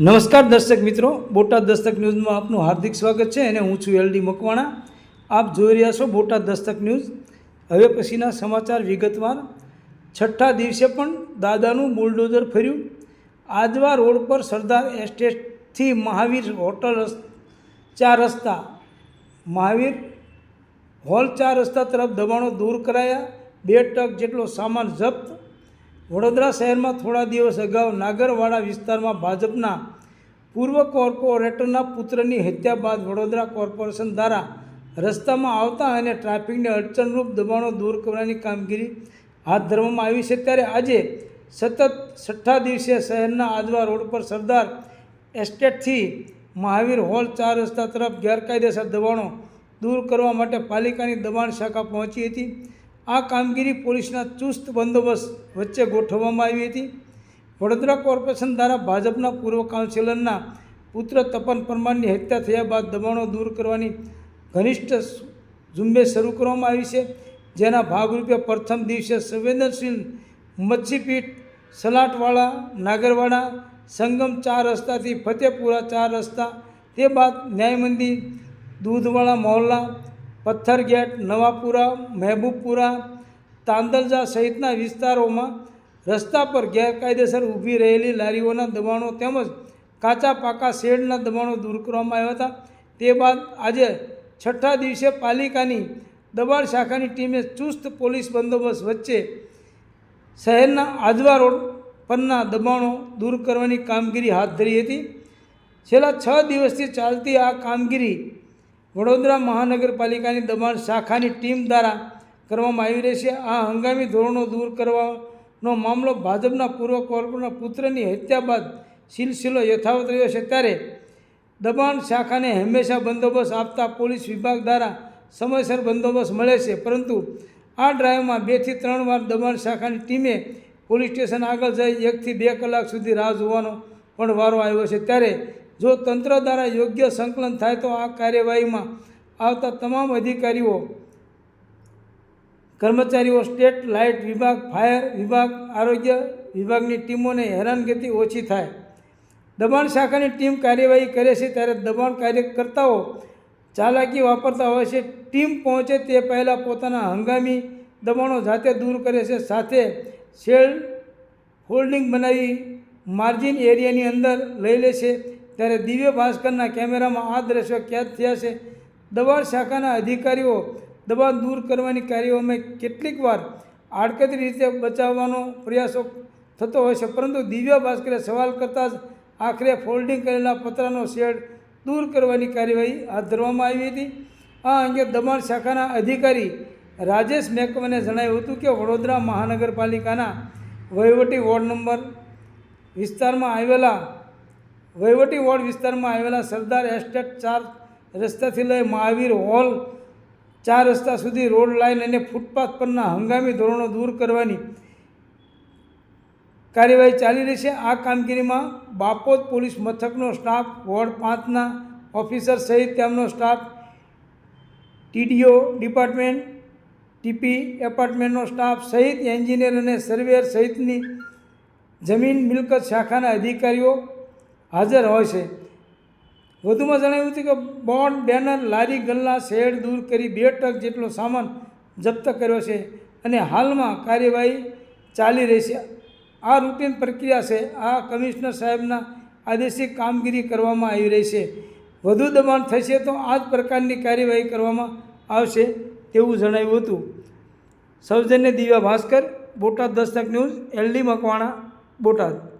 નમસ્કાર દર્શક મિત્રો, બોટાદ દસ્તક ન્યૂઝમાં આપનું હાર્દિક સ્વાગત છે અને હું છું એલડી મકવાણા. આપ જોઈ રહ્યા છો બોટાદ દસ્તક ન્યૂઝ. હવે પછીના સમાચાર વિગતવાર. છઠ્ઠા દિવસે પણ દાદાનું બુલડોઝર ફર્યું. આજવા રોડ પર સરદાર એસ્ટેટથી મહાવીર હોટલ ચાર રસ્તા. મહાવીર હોલ ચાર રસ્તા તરફ દબાણો દૂર કરાયા. બે ટક જેટલો સામાન જપ્ત વડોદરા શહેરમાં થોડા દિવસ અગાઉ નાગરવાડા વિસ્તારમાં ભાજપના પૂર્વ કોર્પોરેટરના પુત્રની હત્યા બાદ વડોદરા કોર્પોરેશન દ્વારા રસ્તામાં આવતા અને ટ્રાફિકને અડચણરૂપ દબાણો દૂર કરવાની કામગીરી હાથ ધરવામાં આવી છે. ત્યારે આજે સતત છઠ્ઠા દિવસે શહેરના આજવા રોડ પર સરદાર એસ્ટેટથી મહાવીર હોલ ચાર રસ્તા તરફ ગેરકાયદેસર દબાણો દૂર કરવા માટે પાલિકાની દબાણ શાખા પહોંચી હતી. આ કામગીરી પોલીસના ચુસ્ત બંદોબસ્ત વચ્ચે ગોઠવવામાં આવી હતી. વડોદરા કોર્પોરેશન દ્વારા ભાજપના પૂર્વ કાઉન્સિલરના પુત્ર તપન પરમારની હત્યા થયા બાદ દબાણો દૂર કરવાની ઘનિષ્ઠ ઝુંબેશ શરૂ કરવામાં આવી છે, જેના ભાગરૂપે પ્રથમ દિવસે સંવેદનશીલ મચ્છીપીઠ સલાટવાળા નાગરવાડા, સંગમ ચાર રસ્તાથી ફતેપુરા ચાર રસ્તા, તે બાદ ન્યાય મંદિર દૂધવાળા મહોલ્લા પથ્થર ગેટ નવાપુરા, મહેબૂબપુરા, તાંદલજા સહિતના વિસ્તારોમાં રસ્તા પર ગેરકાયદેસર ઊભી રહેલી લારીઓના દબાણો તેમજ કાચા પાકા શેડના દબાણો દૂર કરવામાં આવ્યા હતા. તે બાદ આજે છઠ્ઠા દિવસે પાલિકાની દબાણ શાખાની ટીમે ચુસ્ત પોલીસ બંદોબસ્ત વચ્ચે શહેરના આજવા રોડ પરના દબાણો દૂર કરવાની કામગીરી હાથ ધરી હતી. છેલ્લા છ દિવસથી ચાલતી આ કામગીરી વડોદરા મહાનગરપાલિકાની દબાણ શાખાની ટીમ દ્વારા કરવામાં આવી રહી છે. આ હંગામી ધોરણો દૂર કરવાનો મામલો ભાજપના પૂર્વ કોર્પોરેટરના પુત્રની હત્યા બાદ સિલસિલો યથાવત રહ્યો છે. ત્યારે દબાણ શાખાને હંમેશા બંદોબસ્ત આપતા પોલીસ વિભાગ દ્વારા સમયસર બંદોબસ્ત મળે છે. પરંતુ આ ડ્રાઈવમાં બેથી ત્રણ વાર દબાણ શાખાની ટીમે પોલીસ સ્ટેશન આગળ જઈ એકથી બે કલાક સુધી રાહ જોવાનો પણ વારો આવ્યો છે. ત્યારે જો તંત્ર દ્વારા યોગ્ય સંકલન થાય તો આ કાર્યવાહીમાં આવતા તમામ અધિકારીઓ, કર્મચારીઓ, સ્ટેટ લાઇટ વિભાગ, ફાયર વિભાગ, આરોગ્ય વિભાગની ટીમોને હેરાનગતિ ઓછી થાય. દબાણ શાખાની ટીમ કાર્યવાહી કરે છે ત્યારે દબાણ કાર્યકર્તાઓ ચાલાકી વાપરતા હોય છે. ટીમ પહોંચે તે પહેલાં પોતાના હંગામી દબાણો જાતે દૂર કરે છે. સાથે શેડ હોલ્ડિંગ બનાવી માર્જિન એરિયાની અંદર લઈ લે છે. ત્યારે દિવ્ય ભાસ્કરના કેમેરામાં આ દ્રશ્યો કેદ થયા છે. દબાણ શાખાના અધિકારીઓ દબાણ દૂર કરવાની કાર્યવાહીમાં કેટલીક વાર આડકતરી રીતે બચાવવાનો પ્રયાસો થતો હોય છે, પરંતુ દિવ્ય ભાસ્કરે સવાલ કરતાં જ આખરે ફોલ્ડિંગ કરેલા પતરાનો શેડ દૂર કરવાની કાર્યવાહી હાથ ધરવામાં આવી હતી. આ અંગે દબાણ શાખાના અધિકારી રાજેશ મેકવાને જણાવ્યું હતું કે વડોદરા મહાનગરપાલિકાના વહીવટી વોર્ડ નંબર વિસ્તારમાં આવેલા વહીવટી વોર્ડ વિસ્તારમાં આવેલા સરદાર એસ્ટેટ ચાર રસ્તાથી લઈ મહાવીર હોલ ચાર રસ્તા સુધી રોડ લાઇન અને ફૂટપાથ પરના હંગામી ધોરણો દૂર કરવાની કાર્યવાહી ચાલી રહી છે. આ કામગીરીમાં બાપોદ પોલીસ મથકનો સ્ટાફ, વોર્ડ પાંચના ઓફિસર સહિત તેમનો સ્ટાફ, ટીડીઓ ડિપાર્ટમેન્ટ, ટીપી એપાર્ટમેન્ટનો સ્ટાફ સહિત એન્જિનિયર અને સર્વેયર સહિતની જમીન મિલકત શાખાના અધિકારીઓ હાજર હોય છે. વધુમાં જણાવ્યું હતું કે બોન્ડ બેનર, લારી, ગલ્લા, શેડ દૂર કરી બે ટક જેટલો સામાન જપ્ત કર્યો છે અને હાલમાં કાર્યવાહી ચાલી રહી છે. આ રૂટીન પ્રક્રિયા છે. આ કમિશનર સાહેબના આદેશિક કામગીરી કરવામાં આવી રહી છે. વધુ દબાણ થશે તો આ જ પ્રકારની કાર્યવાહી કરવામાં આવશે તેવું જણાવ્યું હતું. સૌજન્ય Divya Bhaskar, Botad Dastak news, L D Makwana, Botad.